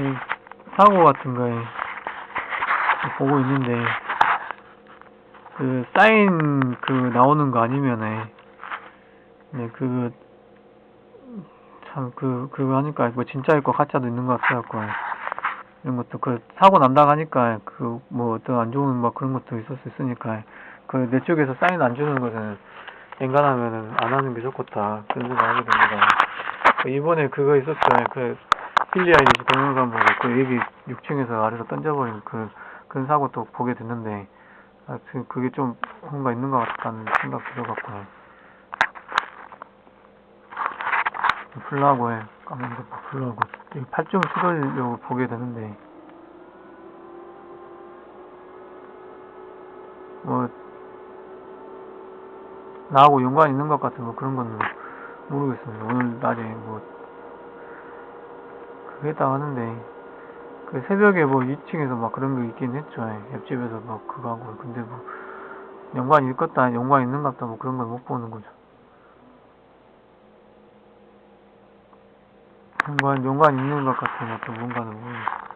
이 사고 같은 거에 보고 있는데 그 사인 그 나오는 거 아니면은 네그참그 그거 하니까 뭐 진짜일 거 가짜도 있는 것 같아갖고 이런 것도 그 사고 난다 하니까 그 뭐 어떤 안 좋은 막 그런 것도 있을 수 있으니까 그 내 쪽에서 사인 안 주는 것은 엔간하면은 안 하는 게 좋겠다 그런 생각 하게 됩니다. 그 이번에 그거 있었죠. 그 필리 아이리시 동영상 보고 그 애기 6층에서 아래로 던져버린 그 그런 사고 또 보게 됐는데 하여튼 그게 좀 뭔가 있는 것 같다는 생각 들어갖고 풀라고 해 까만 거 풀라고 이 팔좀 수돌려고 보게 되는데. 뭐 나하고 연관 있는 것 같은 뭐 그런 건 모르겠습니다. 오늘 낮에 뭐 그게 다 하는데 그 새벽에 뭐 2층에서 막 그런 거 있긴 했죠. 예. 옆집에서 막 그거 하고. 근데 뭐 연관이 있겠다 연관 있는 것 같다 뭐 그런 걸 못 보는 거죠. 연관 연관 있는 것 같은 어떤 뭔가는. 모르겠어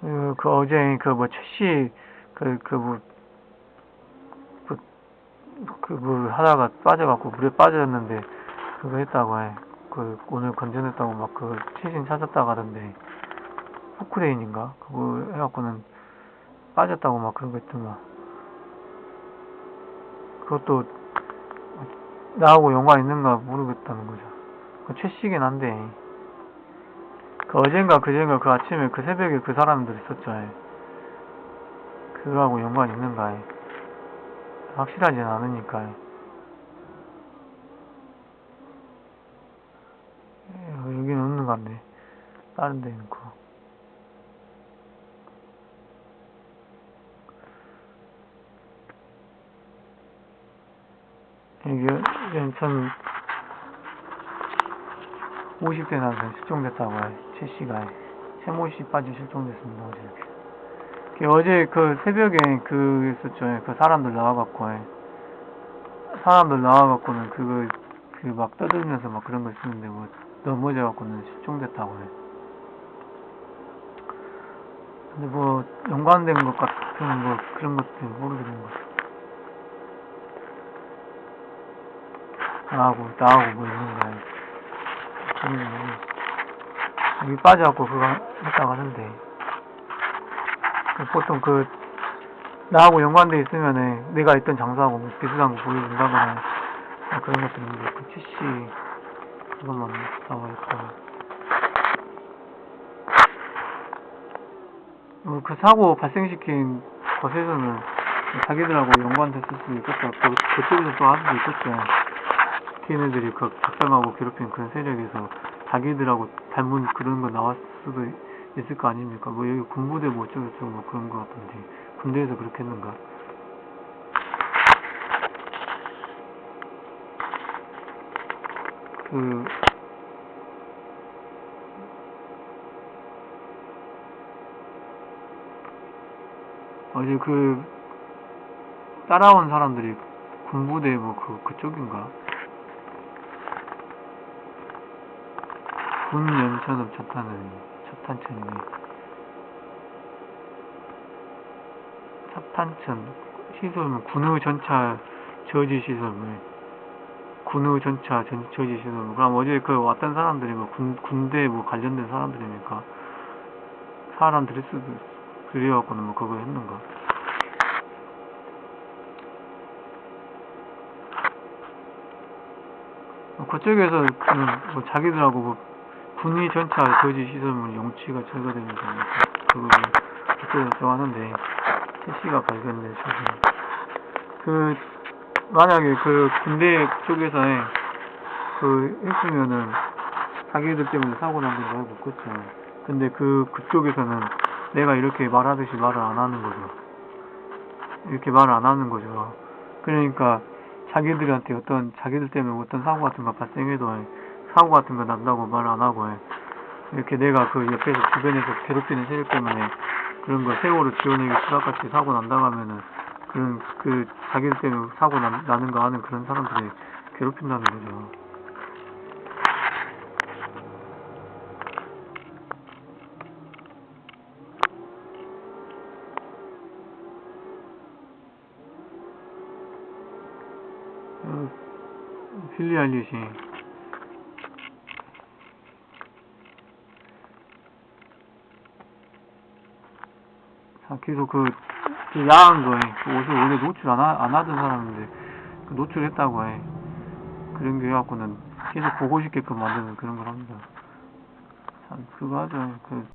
그, 그 어제 그 뭐 최씨 그그뭐 그, 뭐 하다가 빠져갖고 물에 빠졌는데 그거 했다고 해. 그 오늘 건져냈다고 막 그 최신 찾았다고 하던데 포크레인인가? 그거 해갖고는 빠졌다고 막 그런 거 있더만. 그것도 나하고 연관 있는가 모르겠다는 거죠. 그 최씨긴 한데 그 어젠가 그젠가 그 아침에 그 새벽에 그 사람들 있었죠. 예. 그거하고 연관 있는가? 예. 확실하진 않으니까. 예, 여기는 없는 것 같네. 다른 데 있고. 이게 연천 50대 남성 실종됐다고 해. 최 씨가 최모 씨 빠져 실종됐습니다. 어제. 그 어제 그 새벽에 그 있었죠. 그 사람들 나와갖고 해. 사람들 나와갖고는 그거 그 막 떠들면서 막 그런 거 쓰는데 뭐 넘어져갖고는 실종됐다고 해. 근데 뭐 연관된 것 같은 뭐 그런 것들 모르겠는 거. 나하고 나하고 뭐 있는 거야. 음, 여기 빠져갖고 그거 했다고 하는데 그 보통 그 나하고 연관돼 있으면은 내가 있던 장소하고 뭐 비슷한 거 보여준다거나 뭐 그런 것들 있는데 그 TC 그것만 나와 있고. 어, 그 사고 발생시킨 것에서는 자기들하고 연관됐을 수도 있겠다. 그, 그쪽에서 또할 수도 있겠죠 걔네들이 그 작성하고 괴롭힌 그런 세력에서 자기들하고 닮은 그런 거 나왔을 수도 있 을 거 아닙니까? 뭐 여기 군부대 뭐 어쩌고저쩌고 뭐 그런 거 같던데 군대에서 그렇게 했는가? 그 어제 그 따라온 사람들이 군부대 뭐 그 그쪽인가? 군첫 타는 첫 탄천이네. 첫 탄천 시설은 군의 전차 저지 시설물. 군의 전차 전, 저지 시설물. 그럼 어제 그 왔던 사람들이 뭐 군, 군대 뭐 관련된 사람들이니까 사람 드레스도 그래갖고는 뭐 그거 했는가. 어, 그쪽에서 그뭐 자기들하고 뭐 군의 전차 저지 시설물 용치가 제거되면서 뭐 그거 그쪽에서 좋아하는데 태씨가 발견돼서 그 만약에 그 군대 쪽에서 그 했으면은 자기들 때문에 사고 난 건지 알고 있겠죠. 근데 그 그쪽에서는 내가 이렇게 말하듯이 말을 안 하는 거죠. 이렇게 말을 안 하는 거죠. 그러니까 자기들한테 어떤 자기들 때문에 어떤 사고 같은 거 발생해도 사고 같은 거 난다고 말 안 하고 해. 이렇게 내가 그 옆에서 주변에서 괴롭히는 세력 때문에 그런 거 세월호 지원액이 수락같이 사고 난다고 하면은 그런 그 자기들 때문에 사고 나, 나는 거 아는 그런 사람들이 괴롭힌다는 거죠. 어, 필리 알리시 자, 계속 그, 그 야한 거에 그 옷을 원래 노출 안, 하, 안 하던 사람인데 그 노출했다고 해. 그런 게 해갖고는 계속 보고 싶게끔 만드는 그런 걸 합니다. 참 그거 하죠. 그